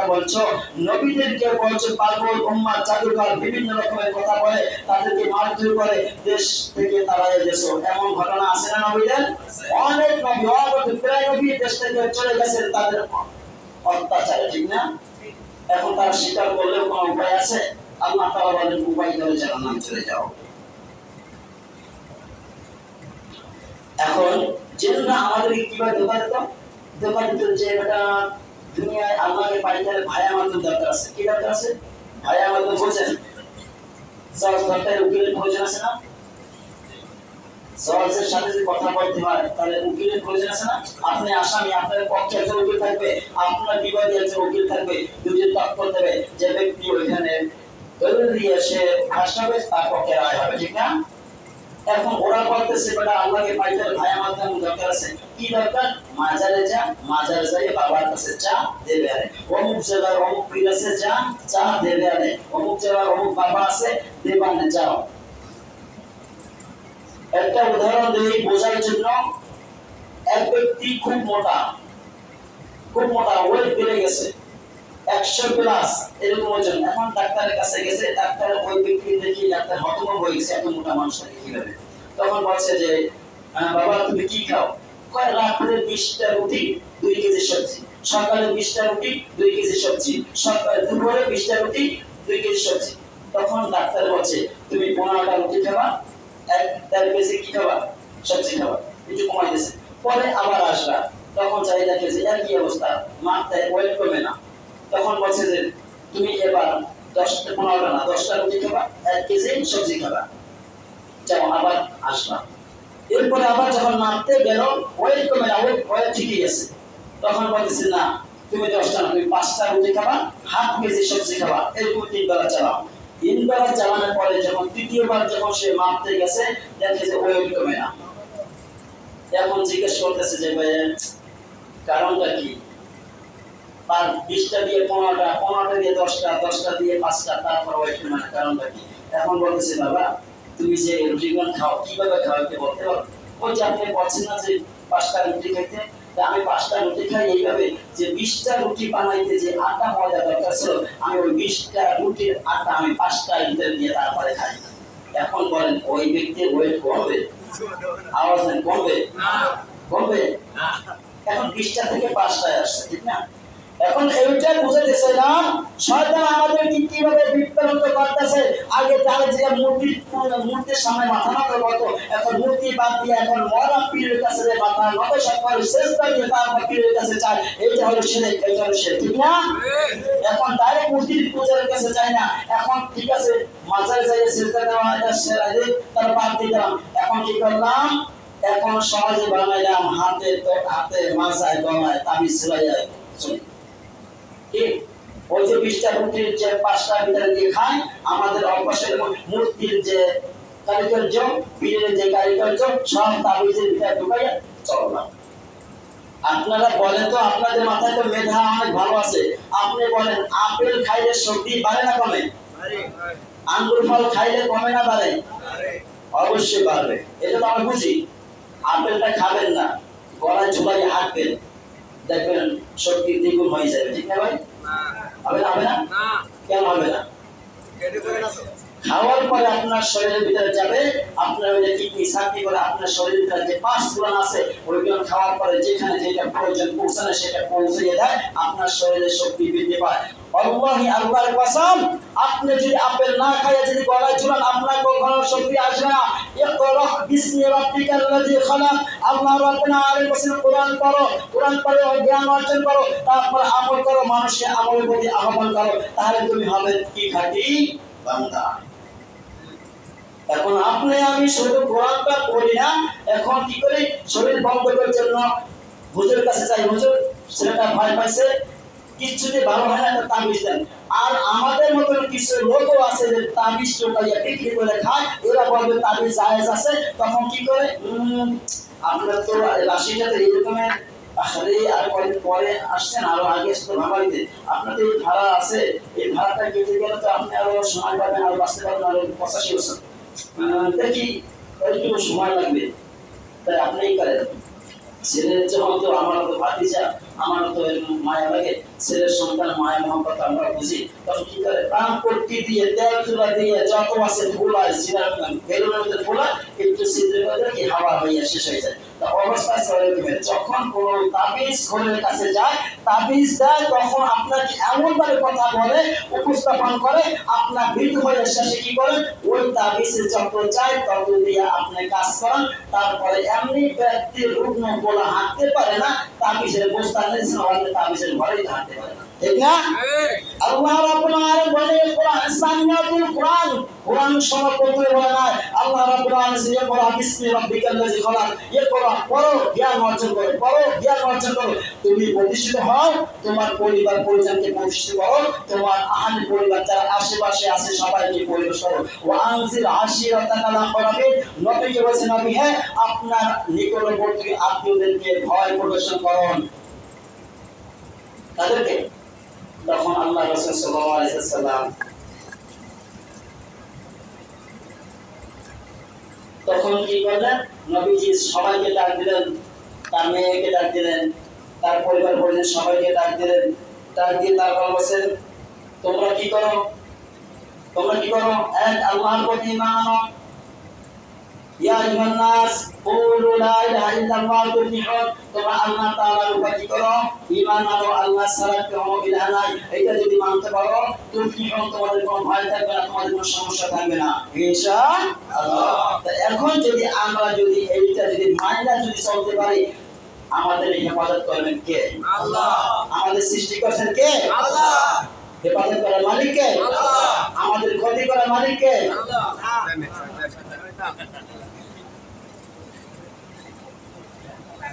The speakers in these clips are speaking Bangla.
কথা বলছো? নবীদেরকে বলছো, পাগল উম্মা জাদুকর বিভিন্ন রকমের কথা বলে, তাদেরকে মারধর করে দেশ থেকে তাড়াই দেশ এমন ঘটনা আছে না নবীদের? অনেক নবী, অনেক প্রায় নবী দেশ থেকে চলে গেছেন, তাদের অত্যাচারে, ঠিক না? এখন তারা স্বীকার করলেও কোনো উপায় আছে? আল্লাহ তাআলা বলেন, উপায় করে জাহান্নাম চলে যাও। এখন জেনুরা আমাদেরকে কীভাবে ধোকা দিত ধোকা দিত যে বেটা দুনিয়ায় আল্লাহকে পাইতে ভায়া মাধ্যম দরকার আছে। কি দরকার আছে? ভায়া মাধ্যম বোঝেন সহজ সরকারের উকিলের প্রয়োজন আছে না? সহজের সাথে যদি কথা বলতে হয়, তাহলে উকিলের প্রয়োজন আছে না? আপনি আসামি, আপনার পক্ষে একজন উকিল থাকবে, আপনার বিবাদী একজন উকিল থাকবে, দুজন তৎপর দেবে যে ব্যক্তি ওইখানে দলিল দিয়ে সে ভাসাবে তার পক্ষে রায় হবে, ঠিক না? এখন ওরা বলতেছে, বেটা আল্লাহকে পাইতে ভাই আমার দরকার আছে। কি দরকার? মাজারে যা, মাজারে যাই, বাবার কাছে চা দেবে আরে অমুক জায়গায় অমুক পীর আছে, যা, চা দেবে আরে অমুক জায়গায় অমুক বাবা আছে দেবানে যাও। একটা উদাহরণ দিই বোঝার জন্য। এক ব্যক্তি খুব মোটা খুব মোটা ওয়েট বেড়ে গেছে। একশো প্লাস এরকম ওজন। এখন ডাক্তারের কাছে গেছে ডাক্তার ওই ব্যক্তি দেখি ডাক্তার হতভম্ব হয়ে গেছে এত মোটা মানুষটাকে কীভাবে। তখন বলছে যে বাবা, তুমি কি খাও? কয়, রাত্রে বিশটা রুটি, দুই কেজি সবজি। সকালে বিশটা রুটি, দুই কেজি সবজি। দুপুরে বিশটা রুটি, দুই কেজি সবজি। তখন ডাক্তার বলছে, তুমি পনেরোটা রুটি খাবা, এক, দেড় কেজি কি খাবা? সবজি খাবা, একটু কমাই দিয়েছে। পরে আবার আসবা তখন যে, এর কি অবস্থা? মাথায় ওয়েট কমে না। তখন বলছে যে, তুমি এবার দশটা পনেরোটা না দশটা রুটি খাবা, এক কেজি সবজি খাবা। যাও আবার আসবা এরপরে আবার যখন মারতে গেল ওয়েট কমে না ওয়েট ঠিকই আছে তখন বলতেছে, না, তুমি দশটা না, তুমি পাঁচটা রুটি খাবা, হাফ কেজি সবজি খাবা, এরকম তিন বেলা চালাও। তিন বেলা চালানোর পরে যখন তৃতীয়বার যখন সে মারতে গেছে, দেখে যে ওয়েট কমে না। এখন জিজ্ঞেস করতেছে যে ভাই কারণটা কি? আর বিশটা দিয়ে পনেরোটা পনেরোটা দিয়ে দশটা দশটা দিয়ে পাঁচটা তারপর ওয়েট মানে কারণটা কি? এখন বলতেছে বাবা তুমি যে রুটিগুলো খাও কীভাবে খাও একটু বলতে পারো? ওই যে আপনি বলছেন না যে পাঁচটা রুটি খাইতে আমি পাঁচটা রুটি খাই এইভাবে যে বিশটা রুটি বানাইতে যে আটা ময়দা দরকার ছিল আমি ওই বিশটা রুটির আটা আমি পাঁচটা ভিতরে দিয়ে তারপরে খাই। এখন বলেন ওই ব্যক্তির ওয়েট কমবে? আওয়াজ কমবে? কমবে? এখন বিশটা থেকে পাঁচটায় আসছে ঠিক না? এখন এইটা বুঝাইতেছিলাম শয়তান আমাদের কি কীভাবে বিপ্লব করতেছে? আগে তাহলে যে মূর্তি, মূর্তির সামনে মাথা মাথা করতো, এখন মূর্তি বাদ দিয়ে এখন মরা পীরের কাছে যে মাথা মাথা করে শেষ দিয়ে তারপর পীরের কাছে চায় এইটা হলো সে, এইটা হলো সে, ঠিক না? এখন ডাইরেক্ট মূর্তির পূজার কাছে যায় না। এখন ঠিক আছে, মাজারে যাই সেজদা দেওয়া দিয়ে তার বাদ দিলাম। এখন কি করলাম? এখন সহজে বানাইলাম, হাতে তো হাতে মাথায় গলায় তাবিজ সেলাই চলি যে যে আপনারা বলেন তো, আপনাদের মাথায় তো মেধা অনেক ভালো আছে। আপনি বলেন, আপেল খাইলে শক্তি বাড়ে না কমে? আঙ্গুর ফল খাইলে কমে না বাড়ে? অবশ্যই বাড়বে। এটা তো আমরা বুঝি। আপেলটা খাবেন না, গলায় ঝুলাই হাঁটবেন। দেখবেন শক্তি দ্বিগুণ হয়ে যাবে ঠিক না ভাই? হবে না হবে না? কেন হবে না? খাওয়ার পরে আপনার শরীরের ভিতরে যাবে আপনার ওই যে কিডনি করে আপনার শরীরের ভিতরে যে পাঁচ আছে ওইগুলো খাওয়ার পরে যেখানে যেটা প্রয়োজন পৌঁছানো সেটা পৌঁছে দেয় আপনার শরীরের শক্তি বৃদ্ধি পায়। অল্লাহি আল্লাহর কসম, আপনি যদি আপেল না খাইয়ে যদি গলায় ঝুলান, আপনার কখনো শক্তি আসবে না। ইকরা বিসমি রাব্বিকাল লাযী খালাক। আল্লাহ রাব্বুল আলামিন কোরআন পড়ো, কোরআন পড়ে জ্ঞান অর্জন করো, তারপর আমল করো, মানুষকে আমলের প্রতি আহ্বান করো। তাহলে তুমি হবে কি খাঁটি বান্দা? এখন আপনি আমি শুধু কোরআনটা পড়ি না, এখন কি করি? শরীর বন্ধ করার জন্য হুজুরের কাছে যাই। হুজুর, ছেলেটা ভয় পাইছে। কিছুতে ভালো হয় না তাবিজ দেন আর আমাদের মতন কিছু লোকও আছে যে তাবিজ টোকাইয়া বিক্রি করে খায়, এরা বলবে তাবিজ জায়েজ আছে, তখন কি করে? আপনার তো আসলে আর পরে আসছেন আরও আগে এসে তো ভাবাইতে আপনার এই ভাড়া আছে, এই ভাড়াটা কেটে গেলে তো আপনি আরও সময় পাবেন, আরও বাঁচতে পারবেন, আরও পঁচাশি বছর। দেখি একটু সময় লাগবে। তাই আপনিই করেন। ছেলের যখন তো আমার তো ভাতিজা আমার তো মায়া লাগে। ছেলের সন্তান, মায়ের মহব্বত আমরা বুঝি। তখন কি করে? প্রাণ পট্টি দিয়ে তেল দিয়ে যত আছে ফুলায় জিরা বেলুনের মধ্যে ফুলায়, একটু সিদ্ধ করে কি হাওয়া হইয়া শেষ হয়ে যায়। তা অবস্থায় যখন কাছে যায় দেয়, তখন আপনাকে এমন ভাবে কথা বলে, উপস্থাপন করে, আপনার হয়ে শেষে কি করেন? ওই তাবিজে যত চায় দিয়ে আপনি কাজ করেন। তারপরে এমনি ব্যক্তির রুগ্ন বলা হাঁটতে পারে না, তাবিজের বস্তা নিয়েছে হয়তো তাবিজের ঘরেই হাঁটতে তোমার পরিবার পরিজনকে করো তোমার আহালি পরিবার যারা আশেপাশে আছে সবাইকে পরিবেশ করো হ্যাঁ আপনার নিকটবর্তী আত্মীয়দেরকে ভয় প্রদর্শন করুন তাদেরকে তখন আল্লাহ রসুল ওয়াসাল্লাম তখন কি করলেন? নবীজি সবাইকে ডাক দিলেন, তার মেয়েকে ডাক দিলেন, তার পরিবার পরিজন সবাইকে ডাক দিলেন। ডাক দিয়ে তারপর বলছেন, তোমরা কি করো? তোমরা কি করো? এক, আল্লাহর প্রতি আনো। ইয়া আইয়ুহান নাস কুলু লা ইলাহা ইল্লাল্লাহ তুফলিহুন তোমরা আল্লাহ তাআলার উপর কি করো ঈমান আনো আল্লাহ ছাড়া কোনো ইলাহ নাই এটা যদি মানতে পারো তুফলিহুন তোমাদের কোনো ভয় থাকবে না তোমাদের কোনো সমস্যা থাকবে না ইনশাআল্লাহ তা এখন যদি আমরা যদি এইটা যদি মাইনা যদি চলতে পারি আমাদের হেফাজত করবেন কে? আল্লাহ। আমাদের সৃষ্টি করছেন কে? আল্লাহ। হেফাজত করার মালিক কে? আল্লাহ। আমাদের ক্ষতি করার মালিক কে? আল্লাহ।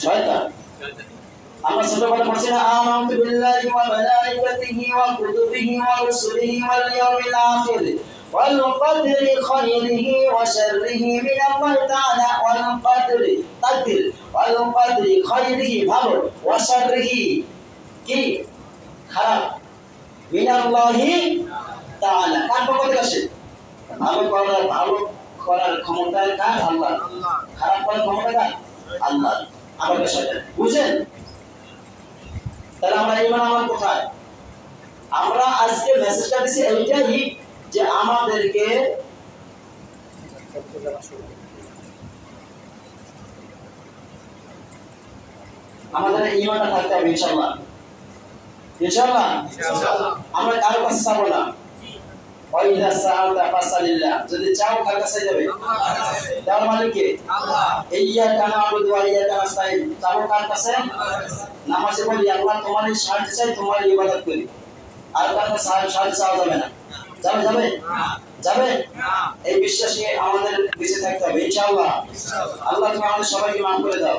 শয়তান। আমরা ছোটবেলা পড়ছি না আমানতু বিল্লাহি ওয়া মালাইকাতিহি ওয়া কুতুবিহি ওয়া রুসুলিহি ওয়াল ইয়াউমিল আখির ওয়াল কদরি খাইরিহি ওয়া শাররিহি মিন আল্লাহ তাআলা ওয়াল কদরি তাকদির ওয়াল কদরি খাইরিহি ভালো ওয়া শাররিহি কি? খারাপ মিন আল্লাহি তাআলা। কার পক্ষ থেকে আসে? ভালো করার ভালো করার ক্ষমতা কার? আল্লাহ খারাপ করার ক্ষমতা কার? আল্লাহ আমাদের সাথে বুঝেন তাহলে আমরা ইমান আমার কোথায়? আমরা আজকে মেসেজটা দিছি এইটাই যে আমাদেরকে আমাদের ইমানটা থাকতে হবে ইনশাআল্লাহ? ইনশাআল্লাহ। আমরা কারও কাছে চাবো না। ওয়াইদা সাআলতা ফাসালিল্লাহ। যদি চাও কার কাছে যাবে। দেওয়ার মালিক কে? আল্লাহ। ইyyaka na'budu wa iyyaka nasta'in চাবো কার কাছে? নামাজে বলি আল্লাহ তোমারই সাহায্য চাই ইবাদত করি। আর কার কাছে সাহায্য সাহায্য চাওয়া যাবে না। যাবে যাবে? যাবে? এই বিশ্বাস নিয়ে আমাদের বেঁচে থাকতে হবে ইনশাআল্লাহ। আল্লাহ তুমি আমাদের সবাইকে মাফ করে দাও।